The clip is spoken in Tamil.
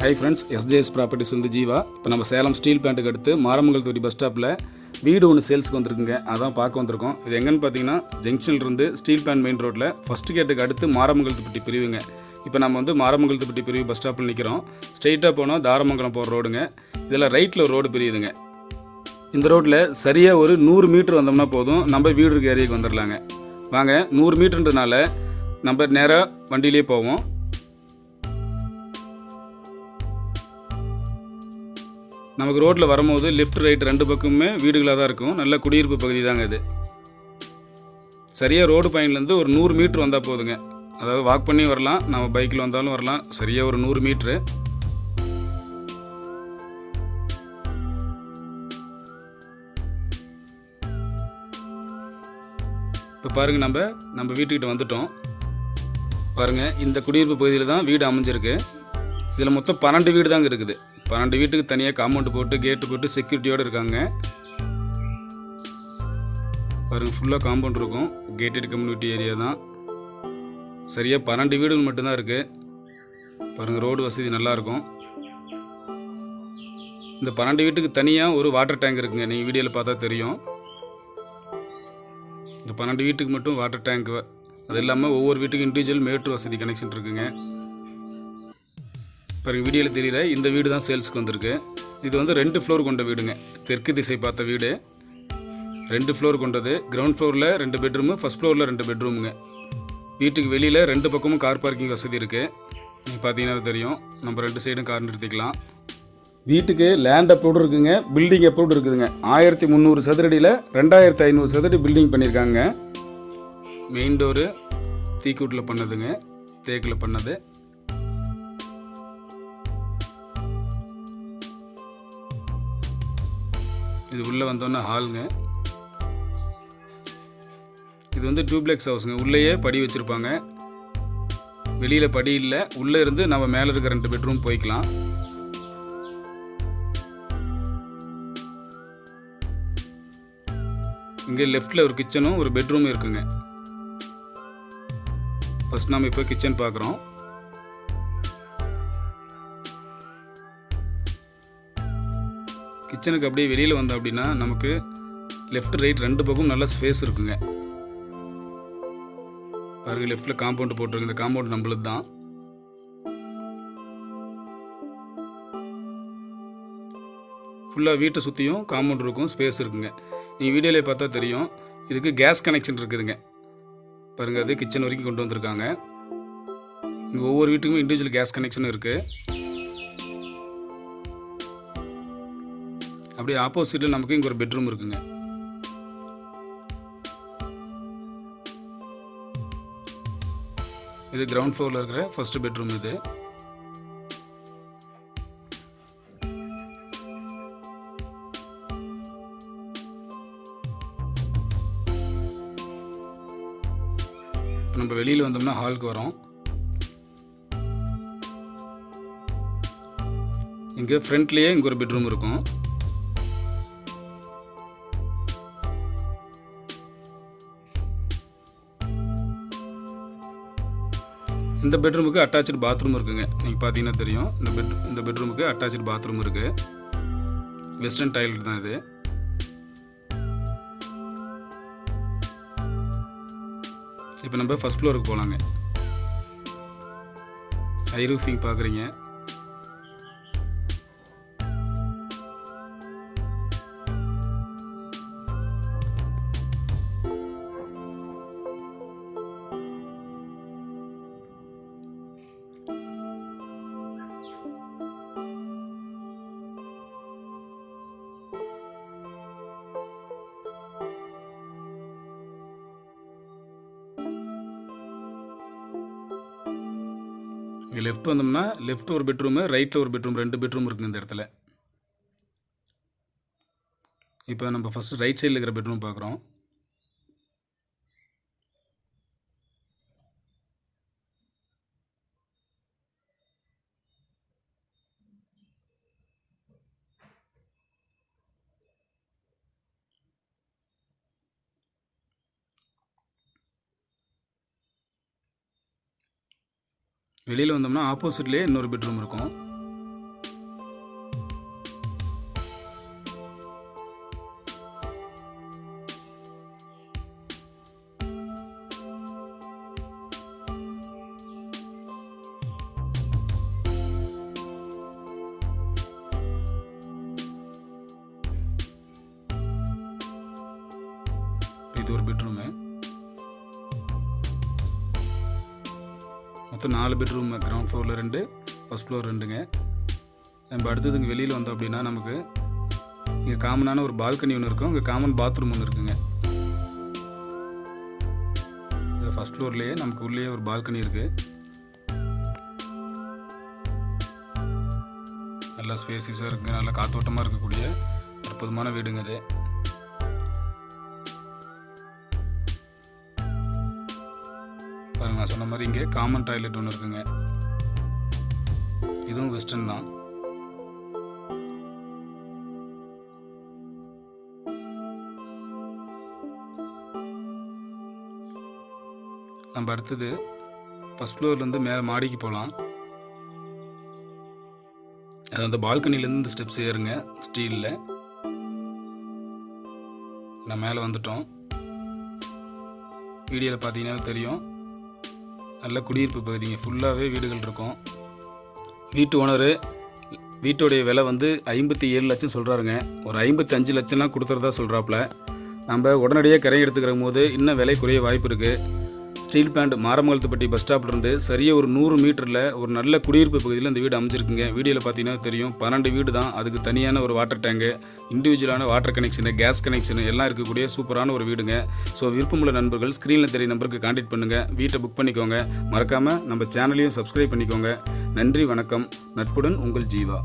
ஹை ஃப்ரெண்ட்ஸ் எஸ்ஜேஎஸ் ப்ராப்பர்ட்டிஸ் வந்து ஜீவா. இப்போ நம்ம சேலம் ஸ்டீல் பிளான்ட்டுக்கு அடுத்து மாரமங்கல் தொட்டி பஸ் ஸ்டாப்பில் வீடு ஒன்று சேல்ஸ்க்கு வந்திருக்குங்க. அதான் பார்க்க வந்திருக்கோம். இது எங்கன்னு பார்த்தீங்கன்னா ஜங்ஷன்ல இருந்து ஸ்டீல் பிளான் மெயின் ரோட்டில் ஃபஸ்ட் கேட்டுக்கு அடுத்து மாரமங்கல் தொட்டி பிரிவுங்க. இப்போ நம்ம வந்து மாரமங்கல் தொட்டி பிரிவு பஸ் ஸ்டாப்பில் நிற்கிறோம் ஸ்ட்ரெயிட்டாக போனால் தாரமங்கலம் போகிற ரோடுங்க இதில் ரைட்டில் ஒரு ரோடு பிரியுதுங்க. இந்த ரோட்டில் சரியாக ஒரு நூறு மீட்டர் வந்தோம்னா போதும். நம்ம வீடு இருக்க ஏரியாவுக்கு வந்துடலாங்க வாங்க நூறு மீட்டர்ன்றனால நம்ம நேராக வண்டியிலே போவோம். நமக்கு ரோட்டில் வரும்போது லெஃப்ட் ரைட் ரெண்டு பக்கமுமே வீடுகளாக தான் இருக்கும். நல்ல குடியிருப்பு பகுதி தாங்க இது. சரியாக ரோடு பயன்லேருந்து ஒரு நூறு மீட்ரு வந்தால் போதுங்க. அதாவது வாக் பண்ணி வரலாம் நம்ம பைக்கில் வந்தாலும் வரலாம். சரியாக ஒரு நூறு மீட்ரு இப்போ பாருங்கள் நம்ம நம்ம வீட்டுக்கிட்ட வந்துட்டோம். பாருங்கள் இந்த குடியிருப்பு பகுதியில் தான் வீடு அமைஞ்சிருக்கு. இதில் மொத்தம் பன்னெண்டு வீடு தாங்க இருக்குது. பன்னெண்டு வீட்டுக்கு தனியாக காம்பவுண்ட் போட்டு கேட்டு போட்டு செக்யூரிட்டியோடு இருக்காங்க. பாருங்கள் ஃபுல்லாக காம்பவுண்ட் இருக்கும். கேட்டட் கம்யூனிட்டி ஏரியா தான். சரியாக பன்னெண்டு வீடுகள் மட்டும்தான் இருக்குது பாருங்கள் ரோடு வசதி நல்லாயிருக்கும் இந்த பன்னெண்டு வீட்டுக்கு தனியாக ஒரு வாட்டர் டேங்க் இருக்குங்க. நீங்கள் வீடியோவில் பார்த்தா தெரியும். இந்த பன்னெண்டு வீட்டுக்கு மட்டும் வாட்டர் டேங்க் அது இல்லாமல் ஒவ்வொரு வீட்டுக்கும் இண்டிவிஜுவல் மேட்ரு வசதி கனெக்ஷன் இருக்குங்க. இப்போ வீடியோவில் தெரியல இந்த வீடு தான் சேல்ஸ்க்கு வந்திருக்கு. இது வந்து ரெண்டு ஃப்ளோர் கொண்ட வீடுங்க. தெற்கு திசை பார்த்த வீடு. ரெண்டு ஃப்ளோர் கொண்டது. கிரவுண்ட் ஃப்ளோரில் ரெண்டு பெட்ரூமு ஃபஸ்ட் ஃப்ளோரில் ரெண்டு பெட்ரூமுங்க வீட்டுக்கு வெளியில் ரெண்டு பக்கமும் கார் பார்க்கிங் வசதி இருக்குது நீங்கள் பார்த்தீங்கன்னா தெரியும். நம்ம ரெண்டு சைடும் கார் நிறுத்திக்கலாம். வீட்டுக்கு லேண்ட் அப்ரூவ்டு இருக்குதுங்க பில்டிங் அப்ரூவ்டு இருக்குதுங்க. ஆயிரத்தி முந்நூறு சதுரடியில் ரெண்டாயிரத்தி ஐநூறு சதுரடி பில்டிங் பண்ணியிருக்காங்க. Main door தீக்கூட்டில் பண்ணதுங்க. தேக்கில் பண்ணது. இது உள்ளே வந்தோன்னே ஹாலுங்க. இது வந்து டூப்ளெக்ஸ் ஹவுஸுங்க. உள்ளேயே படி வச்சுருப்பாங்க. வெளியில் படி இல்லை. உள்ளே இருந்து நம்ம மேலே இருக்க ரெண்டு பெட்ரூம் போய்க்கலாம். இங்கே லெஃப்டில் ஒரு கிச்சனும் ஒரு பெட்ரூமும் இருக்குங்க. ஃபர்ஸ்ட் நம்ம இப்போ கிச்சன் பார்க்குறோம். கிச்சனுக்கு அப்படியே வெளியில் வந்தோம் அப்படின்னா நமக்கு லெஃப்ட் ரைட் ரெண்டு பக்கம் நல்லா ஸ்பேஸ் இருக்குங்க. பாருங்க லெஃப்டில் காம்பவுண்டு போட்டிருக்கு. இந்த காம்பவுண்ட் நம்மளது தான் ஃபுல்லாக வீட்டை சுற்றியும் காம்பவுண்ட் இருக்கும் ஸ்பேஸ் இருக்குங்க. நீங்கள் வீடியோவில் பார்த்தா தெரியும். இதுக்கு கேஸ் கனெக்ஷன் இருக்குதுங்க. பாருங்கள் அது கிச்சன் வரைக்கும் கொண்டு வந்திருக்காங்க. இங்கே ஒவ்வொரு வீட்டுக்கும் இண்டிவிஜுவல் கேஸ் கனெக்ஷனும் இருக்குது அப்படியே ஆப்போசிட்டில் நமக்கு இங்கே ஒரு பெட்ரூம் இருக்குங்க. இது கிரவுண்ட் ஃப்ளோரில் இருக்கிற ஃபர்ஸ்ட் பெட்ரூம் இது. நம்ம வெளியில் வந்தோம்னா ஹாலுக்கு வரோம். இங்கே ஃப்ரண்ட்லேயே இங்கே ஒரு பெட்ரூம் இருக்கும். இந்த பெட்ரூமுக்கு அட்டாச்சு பாத்ரூம் இருக்குங்க. நீங்கள் பார்த்தீங்கன்னா தெரியும். இந்த பெட் இந்த பெட்ரூமுக்கு அட்டாச்சு பாத்ரூம் இருக்குது வெஸ்டர்ன் டைலர் தான் இது. இப்போ நம்ம ஃபஸ்ட் ஃப்ளோருக்கு போகலாங்க ஐ ரூஃபிங் பார்க்குறீங்க இங்கே லெஃப்ட் வந்தோம்னா லெஃப்ட் ஒரு பெட்ரூமு ரைட்டில் ஒரு பெட்ரூம் ரெண்டு பெட்ரூம் இருக்குங்க இந்த இடத்துல. இப்போ நம்ம ஃபஸ்ட்டு ரைட் சைடில் இருக்கிற பெட்ரூம் பார்க்குறோம். வெளியில் வந்தோம்னா ஆப்போசிட்லேயே இன்னொரு பெட்ரூம் இருக்கும். இது ஒரு பெட்ரூமு. மொத்தம் நாலு பெட்ரூம் கிரவுண்ட் ஃப்ளோரில் ரெண்டு ஃபஸ்ட் ஃப்ளோர் ரெண்டுங்க. நம்ம அடுத்தது இங்கே வெளியில் வந்தோம் அப்படின்னா நமக்கு இங்கே காமனான ஒரு பால்கனி ஒன்று இருக்கும். இங்கே காமன் பாத்ரூம் ஒன்று இருக்குங்க. ஃபஸ்ட் ஃப்ளோர்லேயே நமக்கு உள்ளேயே ஒரு பால்கனி இருக்குது நல்லா ஸ்பேசிஸாக இருக்குது நல்லா காத்தோட்டமாக இருக்கக்கூடிய அற்புதமான வீடுங்க இது. பாருங்கள் நான் சொன்ன மாதிரி இங்கே காமன் டாய்லெட் ஒன்று இருக்குங்க. இதுவும் வெஸ்டர்ன் தான். நம்ம அடுத்தது ஃபஸ்ட் ஃப்ளோர்லேருந்து மேலே மாடிக்கு போகலாம் அது அந்த பால்கனிலேருந்து இந்த ஸ்டெப்ஸ் ஏறுங்க ஸ்டீலில் நான் மேலே வந்துட்டோம். வீடியோவில் பார்த்தீங்கன்னா தெரியும். நல்ல குடியிருப்பு பகுதிங்க. ஃபுல்லாகவே வீடுகள் இருக்கும் வீட்டு ஓனரு வீட்டுடைய விலை வந்து ஐம்பத்தி ஏழு லட்சம் சொல்கிறாருங்க ஒரு ஐம்பத்தி அஞ்சு லட்சம்லாம் கொடுத்துறதா சொல்கிறாப்புல நம்ம உடனடியாக கரை எடுத்துக்கிற போது இன்னும் விலை குறைய வாய்ப்பு இருக்குது ஸ்டீல் பிளான்ட் மாரமங்கலத்துப்பட்டி பஸ் ஸ்டாப்லேருந்து சரியாக ஒரு நூறு மீட்டரில் ஒரு நல்ல குடியிருப்பு பகுதியில் இந்த வீடு அமைஞ்சிருக்குங்க. வீடியோவில் பார்த்தீங்கன்னா தெரியும். பன்னெண்டு வீடு தான். அதுக்கு தனியான ஒரு வாட்டர் டேங்கு இண்டிவிஜுவலான வாட்டர் கனெக்ஷனு கேஸ் கனெக்ஷனு எல்லாம் இருக்கக்கூடிய சூப்பரான ஒரு வீடுங்க. ஸோ விருப்பமுள்ள நண்பர்கள் ஸ்க்ரீனில் தெரிய நம்பருக்கு காண்டாக்ட் பண்ணுங்கள் வீட்டை புக் பண்ணிக்கோங்க. மறக்காமல் நம்ம சேனலையும் சப்ஸ்கிரைப் பண்ணிக்கோங்க. நன்றி வணக்கம். நட்புடன் உங்கள் ஜீவா.